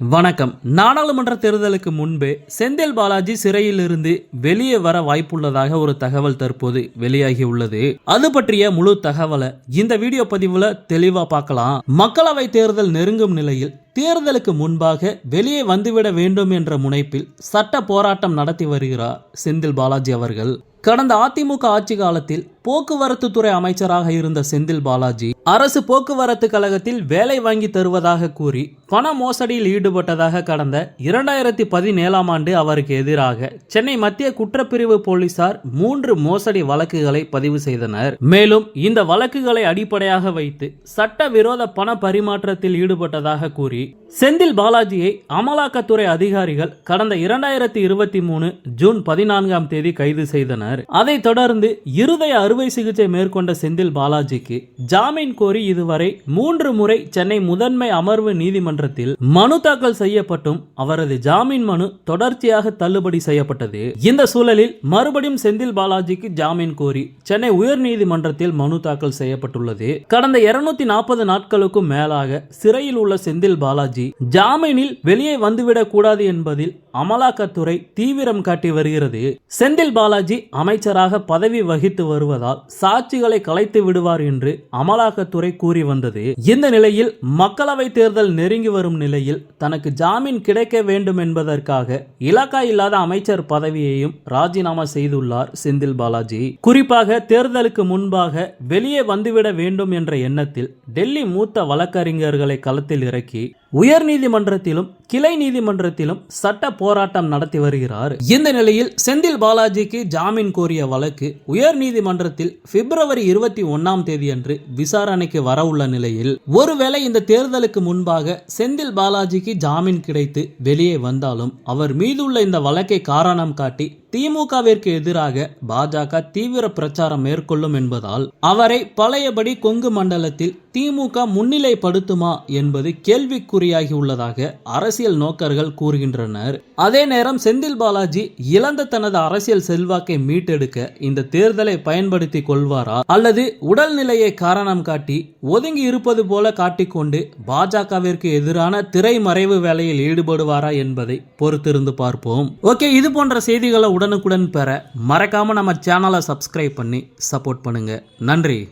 வணக்கம். நாடாளுமன்ற தேர்தலுக்கு முன்பே செந்தில் பாலாஜி சிறையிலிருந்து வெளியே வர வாய்ப்புள்ளதாக ஒரு தகவல் தற்போது வெளியாகி உள்ளது அது பற்றிய முழு தகவலை இந்த வீடியோ பதிவுல தெளிவா பார்க்கலாம். மக்களவை தேர்தல் நெருங்கும் நிலையில் தேர்தலுக்கு முன்பாக வெளியே வந்துவிட வேண்டும் என்ற முனைப்பில் சட்ட போராட்டம் நடத்தி வருகிறார் செந்தில் பாலாஜி அவர்கள். கடந்த அதிமுக ஆட்சி காலத்தில் போக்குவரத்து துறை அமைச்சராக இருந்த செந்தில் பாலாஜி அரசு போக்குவரத்து கழகத்தில் வேலை வாங்கி தருவதாக கூறி பண மோசடியில் ஈடுபட்டதாக கடந்த இரண்டாயிரத்தி பதினேழாம் ஆண்டு அவருக்கு எதிராக சென்னை மத்திய குற்றப்பிரிவு போலீசார் மூன்று மோசடி வழக்குகளை பதிவு செய்தனர். மேலும் இந்த வழக்குகளை அடிப்படையாக வைத்து சட்டவிரோத பண பரிமாற்றத்தில் ஈடுபட்டதாக கூறி செந்தில் பாலாஜியை அமலாக்கத்துறை அதிகாரிகள் கடந்த இரண்டாயிரத்தி இருபத்தி மூணு ஜூன் பதினான்காம் தேதி கைது செய்தனர். அதைத் தொடர்ந்து இருதய அறுவை சிகிச்சை மேற்கொண்ட செந்தில் பாலாஜிக்கு ஜாமீன் கோரி இதுவரை மூன்று முறை சென்னை முதன்மை அமர்வு நீதிமன்றத்தில் மனு தாக்கல் செய்யப்பட்டும் அவரது ஜாமீன் மனு தொடர்ச்சியாக தள்ளுபடி செய்யப்பட்டது. இந்த சூழலில் மறுபடியும் செந்தில் பாலாஜிக்கு ஜாமீன் கோரி சென்னை உயர்நீதிமன்றத்தில் மனு தாக்கல் செய்யப்பட்டுள்ளது. கடந்த இருநூத்தி நாற்பது நாட்களுக்கும் மேலாக சிறையில் உள்ள செந்தில் பாலாஜி ஜாமீனில் வெளியே வந்துவிடக் கூடாது என்பதில் அமலாக்கத்துறை தீவிரம் காட்டி வருகிறது. செந்தில் பாலாஜி அமைச்சராக பதவி வகித்து வருவதால் சாட்சிகளை கலைத்து விடுவார் என்று அமலாக்கத்துறை கூறி வந்தது. இந்த நிலையில் மக்களவை தேர்தல் நெருங்கி வரும் நிலையில் தனக்கு ஜாமீன் கிடைக்க வேண்டும் என்பதற்காக இலாக்கா இல்லாத அமைச்சர் பதவியையும் ராஜினாமா செய்துள்ளார் செந்தில் பாலாஜி. குறிப்பாக தேர்தலுக்கு முன்பாக வெளியே வந்துவிட வேண்டும் என்ற எண்ணத்தில் டெல்லி மூத்த வழக்கறிஞர்களை களத்தில் இறக்கி உயர் நீதிமன்றத்திலும் கிளை நீதிமன்றத்திலும் சட்ட போராட்டம் நடத்தி வருகிறார். இந்த நிலையில் செந்தில் பாலாஜிக்கு ஜாமீன் கோரிய வழக்கு உயர் நீதிமன்றத்தில் பிப்ரவரி இருபத்தி ஒன்னாம் தேதியன்று விசாரணைக்கு வரவுள்ள நிலையில் ஒருவேளை இந்த தேர்தலுக்கு முன்பாக செந்தில் பாலாஜிக்கு ஜாமீன் கிடைத்து வெளியே வந்தாலும் அவர் மீதுள்ள இந்த வழக்கை காரணம் காட்டி திமுகவிற்கு எதிராக பாஜக தீவிர பிரச்சாரம் மேற்கொள்ளும் என்பதால் அவரை பழையபடி கொங்கு மண்டலத்தில் திமுக முன்னிலைப்படுத்துமா என்பது கேள்விக்குறியாகி உள்ளதாக அரசியல் நோக்கர்கள் கூறுகின்றனர். அதே நேரம் செந்தில் பாலாஜி இழந்த தனது அரசியல் செல்வாக்கை மீட்டெடுக்க இந்த தேர்தலை பயன்படுத்தி கொள்வாரா? அல்லது உடல்நிலையை காரணம் காட்டி ஒதுங்கி இருப்பது போல காட்டிக்கொண்டு பாஜகவிற்கு எதிரான திரைமறைவு வேலையில் ஈடுபடுவாரா என்பதை பொறுத்திருந்து பார்ப்போம். ஓகே இது போன்ற செய்திகளை உடனுக்குடன் பெற மறக்காம நம்ம சேனலை சப்ஸ்கிரைப் பண்ணி சப்போர்ட் பண்ணுங்க. நன்றி.